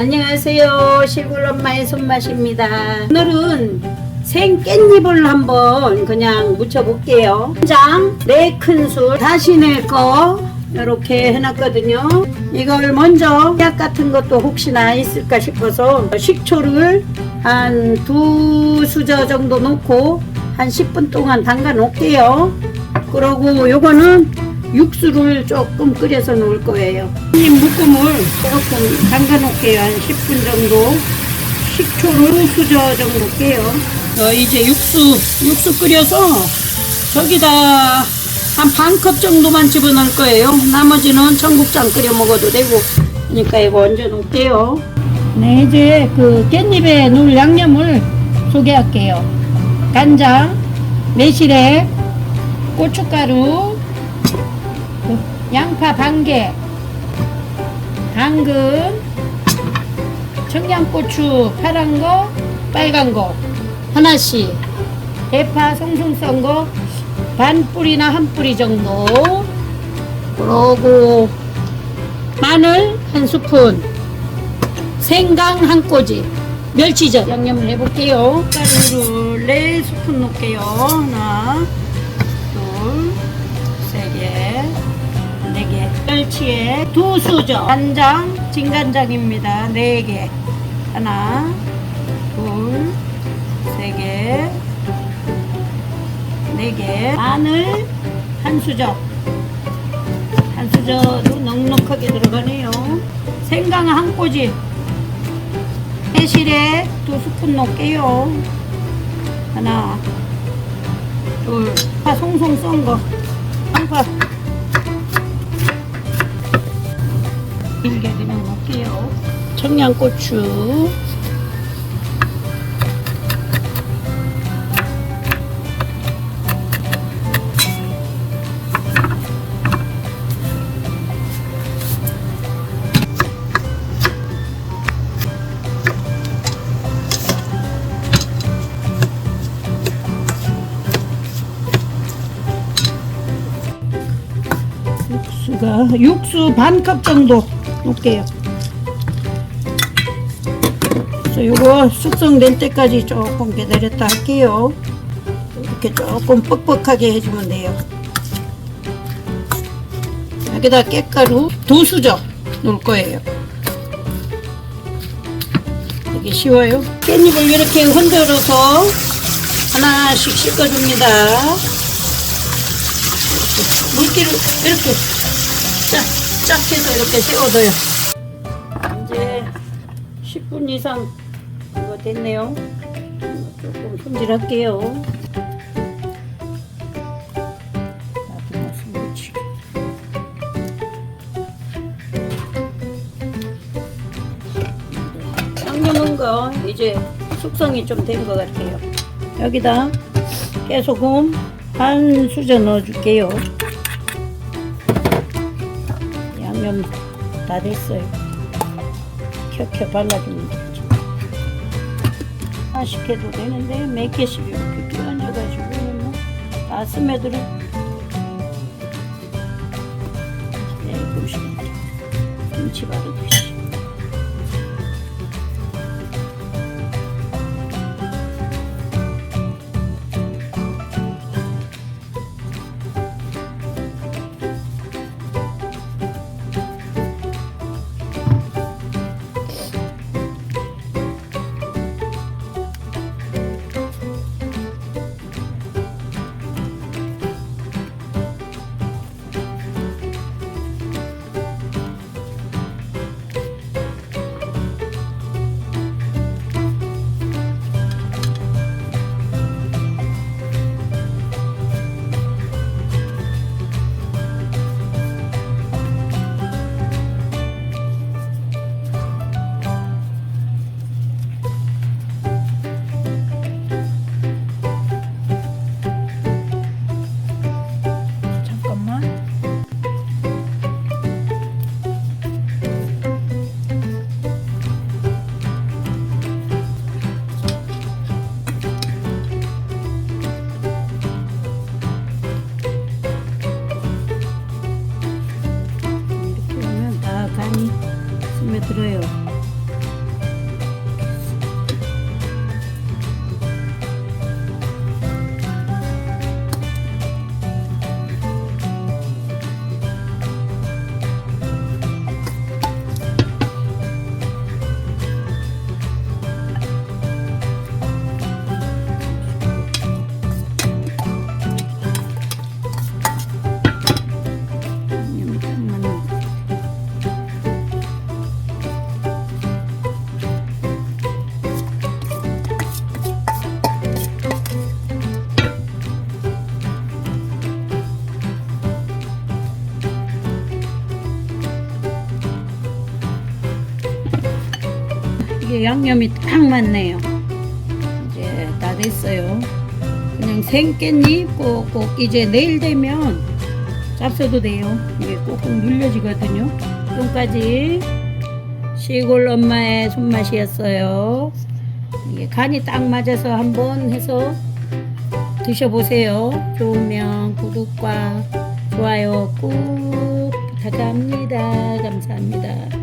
안녕하세요. 시골 엄마의 손맛입니다. 오늘은 생 깻잎을 한번 그냥 무쳐볼게요. 장, 네 큰술, 다시 낼 거 이렇게 해놨거든요. 이걸 먼저 약 같은 것도 혹시나 있을까 싶어서 식초를 한 두 수저 정도 넣고 한 10분 동안 담가 놓을게요. 그러고 요거는 육수를 조금 끓여서 놓을 거예요. 이 묶음을 조금 담가 놓을게요. 한 10분 정도. 식초를 수저 정도 깨요. 어, 이제 육수, 육수 끓여서 저기다 한 반 컵 정도만 집어넣을 거예요. 나머지는 청국장 끓여 먹어도 되고. 그러니까 이거 얹어 놓을게요. 네, 이제 그 깻잎에 넣을 양념을 소개할게요. 간장, 매실액, 고춧가루, 양파 반 개, 당근, 청양고추 파란 거, 빨간 거. 하나씩, 대파 송송 썬 거 반 뿌리나 한 뿌리 정도, 그러고 마늘 한 스푼, 생강 한 꼬지, 멸치젓 양념을 해볼게요. 가루를 네 스푼 넣을게요. 하나, 둘, 세 개, 네 개. 멸치에 두 수저. 간장, 진간장입니다. 네 개. 하나, 둘, 세 개, 네 개. 마늘 한 수저. 한 수저도 넉넉하게 들어가네요. 생강 한 꼬지. 매실에 두 스푼 넣을게요. 하나, 둘, 파 송송 썬 거. 한파. 길게 그냥 넣을게요. 청양고추. 육수 반컵 정도 넣을게요. 그래서 이거 숙성될 때까지 조금 기다렸다 할게요. 이렇게 조금 뻑뻑하게 해주면 돼요. 여기다 깻가루 두 수저 넣을 거예요. 되게 쉬워요. 깻잎을 이렇게 흔들어서 하나씩 씻어줍니다. 물기를 이렇게 쫙, 쫙 해서 이렇게 세워둬요. 이제 10분 이상 이거 됐네요. 조금 손질할게요. 양념한 거 이제 숙성이 좀 된 것 같아요. 여기다 깨소금 한 수저 넣어줄게요. 양념 다 됐어요. 켜켜 발라주면. 하나씩 해도 되는데 몇 개씩 이렇게 끼얹어가지고 뭐 다 스며들어. 네, 보시면 김치 바르듯이. 이게 양념이 딱 맞네요. 이제 다 됐어요. 그냥 생깻잎 꼭꼭 이제 내일 되면 잡숴도 돼요. 이게 꼭꼭 눌려지거든요. 지금까지 시골 엄마의 손맛이었어요. 이게 간이 딱 맞아서 한번 해서 드셔보세요. 좋으면 구독과 좋아요 꾹 부탁합니다. 감사합니다.